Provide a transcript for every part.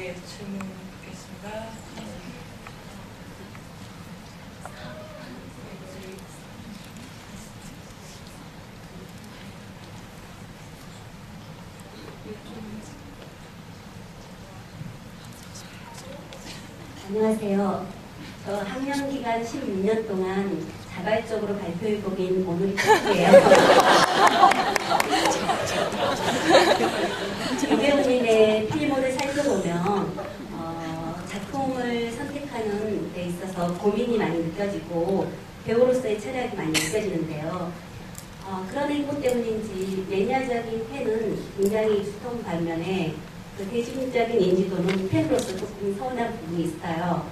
예, 질문 드리겠습니다. 안녕하세요. 저 학년 기간 16년 동안 자발적으로 발표해 보긴 오늘이 첫이에요. 유배우님의 필모를 살펴보면 어, 작품을 선택하는 고민이 많이 느껴지고 배우로서의 철학이 많이 느껴지는데요. 어, 그런 행보 때문인지 매니아적인 팬은 굉장히 두터운 반면에 그 대중적인 인지도는 팬으로서 조금 서운한 부분이 있어요.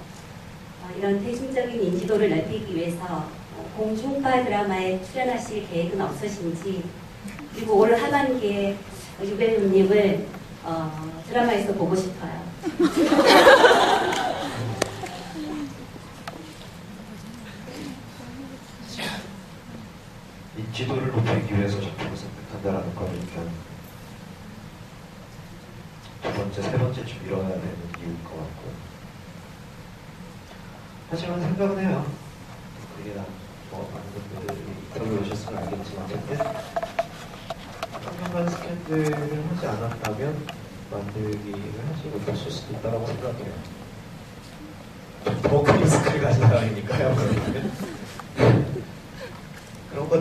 어, 이런 대중적인 인지도를 넓히기 위해서 어, 공중파 드라마에 출연하실 계획은 없으신지 그리고 올 하반기에 유배우님을 어, 드라마에서 보고 싶어요. 인지도를 높이기 위해서 작품을 선택한다라는 건 일단 두 번째, 세 번째쯤 일어나야 되는 이유일 것 같고 하지만 생각은 해요. 그게 뭐 많은 분들이 인터뷰 오셨으면 알겠지만 어쨌든 한명간 스캔들을 하지 않았다면 만들기를 하지 못했을 수도 있다고 생각해요. 더큰 리스크를 가진 사람이니까요.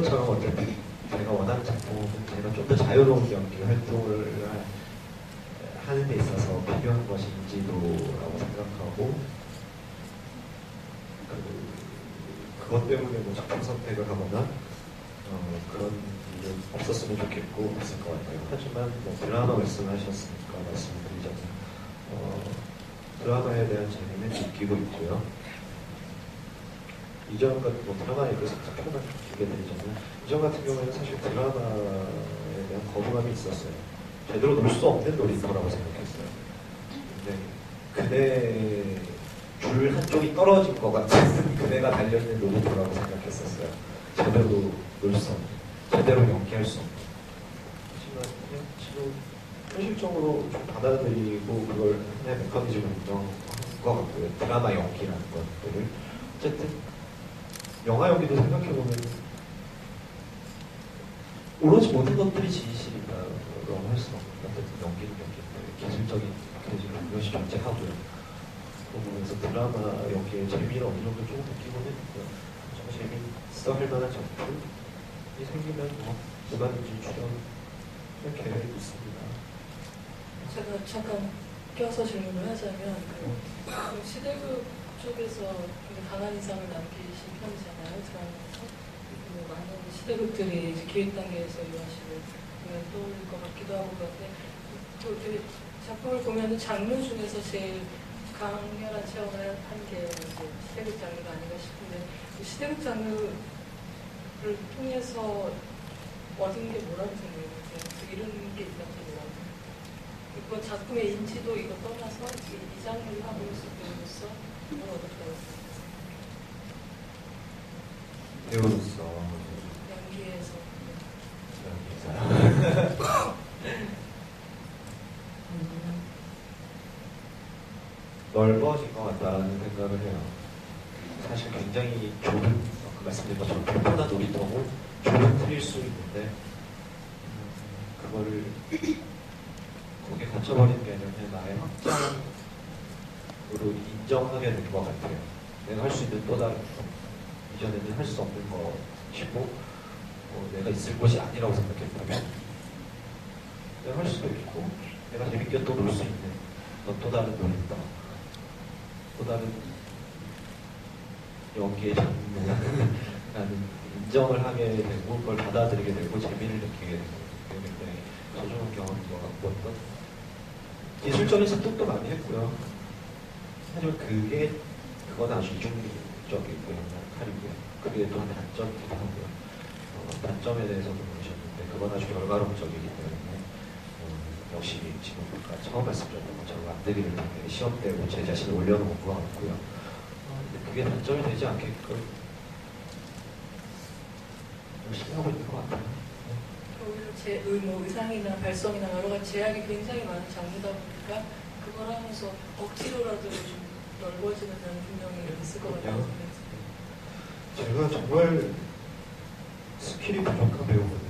것처럼 어쨌든 제가 원하는 작품은 제가 좀 더 자유로운 연기 활동을 하- 하는 데 있어서 필요한 것이 인지도라고 생각하고 그, 그것 때문에 뭐 작품 선택을 하거나 어, 그런 일은 없었으면 좋겠고 있을 것 같아요. 하지만 뭐 드라마 말씀하셨으니까 말씀을 드리자면 어, 드라마에 대한 재미는 느끼고 있고요. 이전 같은 뭐 드라마에 대해서 평을 주게 되잖아요. 이전 같은 경우에는 사실 드라마에 대한 거부감이 있었어요. 제대로 놀 수 없는 놀이터라고 생각했어요. 근데 그네 줄 한쪽이 떨어진 것 같은 그네가 달려있는 놀이터라고 생각했었어요. 제대로 놀 수 없는, 제대로 연기할 수 없는. 하지만 그냥 지금 현실적으로 좀 받아들이고 그걸 하나의 메커니즘을 인정한 것 같고요. 드라마 연기라는 것들을. 어쨌든 영화 연기도 생각해보면 오로지 모든 것들이 진실이다라고 할 수는 없고 어쨌든 연기는 연기인데 기술적인 메커니즘은 이것이 존재하고요. 보면서 드라마 연기의 재미를 어느 정도 조금 느끼고는 있고요. 좀 재밌어 할 만한 작품이 생기면 뭐 누가든지 출연할 계획이 있습니다. 제가 잠깐 껴서 질문을 하자면 그, 그 시대극 쪽에서 굉장히 강한 인상을 남기신 편이잖아요. 드라마에서. 그리고 많은 시대극들이 기획 단계에서 보면 떠올릴 것 같기도 하고 그런데 또 이렇게 작품을 보면은 장르 중에서 제일 강렬한 체험을 한 게 시대극 장르가 아닌가 싶은데 그 시대극 장르를 통해서 얻은 게 뭐라고 생각해요? 그 이런 게 있다고 생각해요. 이거 작품의 인지도 이거 떠나서 이, 이 장르를 하고 뭘 얻었다고 생각해요? 배우로서 연기에서 넓어진 것 같다는 생각을 해요. 사실 굉장히 좁은, 그 말씀드린 것처럼 불편한 놀이터고 좁은 틀일 수 있는데, 음, 그거를 갇혀버린 그냥 나의 확장으로 인정하게 된 것 같아요. 내가 할 수 있는 또 다른 것. 이전에는 할 수 없는 것이고, 어, 내가 있을 곳이 아니라고 생각했다면, 내가 할 수도 있고, 내가 재밌게 또 놀 수 있는 또 다른 놀이터. 또 다른 연기의 장르라는 인정을 하게 되고 그걸 받아들이게 되고 재미를 느끼게 되고 굉장히 소중한 경험인 것 같고 어떤 기술적인 습득도 많이 했고요. 하지만 그게 그건 아주 이중적이고 역할이고요. 그게 또 단점이기도 하고요. 어, 단점에 대해서도 보셨는데 그건 아주 결과론적이기 때문에 어, 역시 지금 아까 처음 말씀드렸던 것처럼 만들기를 통해 시험 때고 제 자신을 올려놓은 것 같고요. 어, 근데 그게 단점이 되지 않게끔 열심히 하고 있는 것 같아요. 제 의, 뭐 의상이나 발성이나 여러 가지 제약이 굉장히 많은 장르다 보니까 그걸 하면서 억지로라도 좀 넓어지는 면이 분명히 있을 것 같아요. 제가 정말 스킬이 부족한 배우거든요.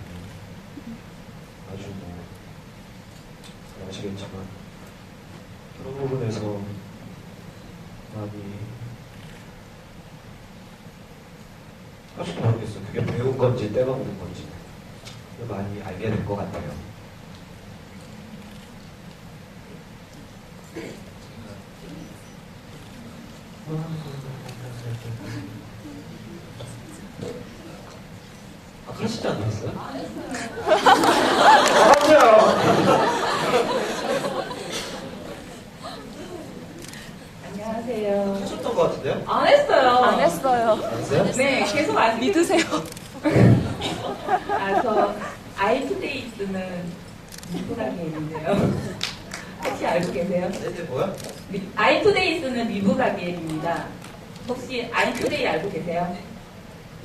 아주 뭐, 잘 아시겠지만, 그런 부분에서 많이, 사실 모르겠어요. 그게 배운 건지 때려먹는 건지. 많이 알게 된 것 같아요. 아, 하시지 않았어요? 안녕하세요. 하셨던 것 같은데요? 안 했어요. 안 했어요. 안 했어요? 네, 계속 안 믿으세요. 아, 저 아이투데이 쓰는 미부가게인데요. 혹시 알고 계세요? 이제 뭐야? 미- 아이투데이 쓰는 미부가게입니다. 혹시 아이투데이 알고 계세요?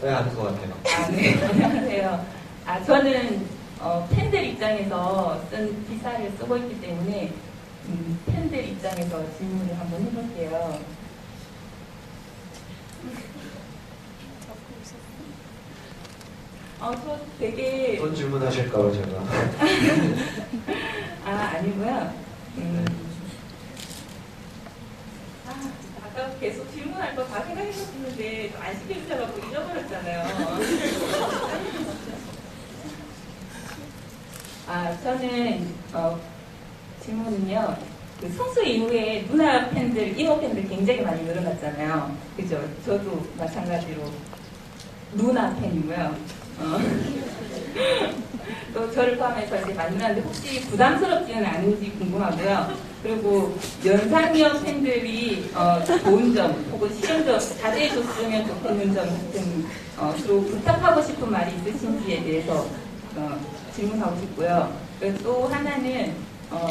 네, 아는 것 같아요. 아, 네. 안녕하세요. 아, 저는 어, 팬들 입장에서 쓴 기사를 쓰고 있기 때문에 음, 팬들 입장에서 질문을 한번 해볼게요. 어, 저 되게 어떤 질문 하실까봐 제가. 아 아니고요. 음, 아, 아까 계속 질문할 거 다 생각해봤는데 안 시켜주셔가지고 잊어버렸잖아요. 아 저는 어, 질문은요. 그 성수 이후에 누나 팬들, 이모 팬들 굉장히 많이 늘어났잖아요. 그죠? 저도 마찬가지로 누나 팬이고요. 어. 또 저를 포함해서 이제 만나는데 혹시 부담스럽지는 않은지 궁금하고요. 그리고 연상녀 팬들이 어, 좋은 점 혹은 시정점 자제해줬으면 좋겠는 점 같은 어, 주로 부탁하고 싶은 말이 있으신지에 대해서 어, 질문하고 싶고요. 또 하나는 어,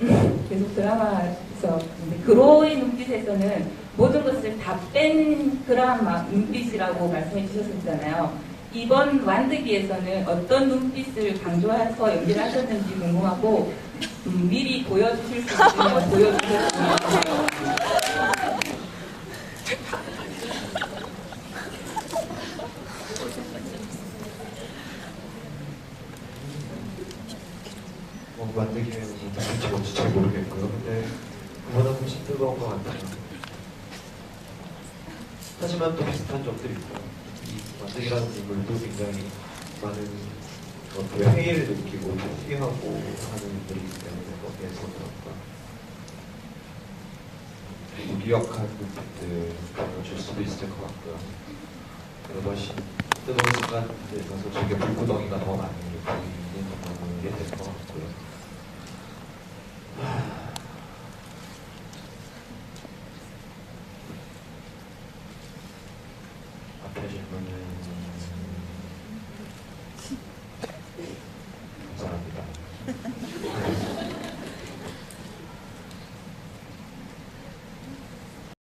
계속 드라마에서 그로의 눈빛에서는 모든 것을 다 뺀 그러한 막 눈빛이라고 말씀해 주셨었잖아요. 이번 완득이에서는 어떤 눈빛을 강조해서 연기를 하셨는지 궁금하고 음, 미리 보여주실 수 있으면 보여주셨으면 좋겠어요. 그보다 훨씬 뜨거운 것 같아요. 하지만 또 비슷한 점들이 있고요. 이 만들기라는 인물도 굉장히 많은 어떤 회의를 느끼고 회의하고 하는 인물이기 때문에 거기에서 어떤 무기력한 눈빛들 보여줄 수도 있을 것 같고요. 그리고 훨씬 뜨거운 순간에 있어서 저게 불구덩이가 더 많이 보이는 부분이 될것 같고요. on the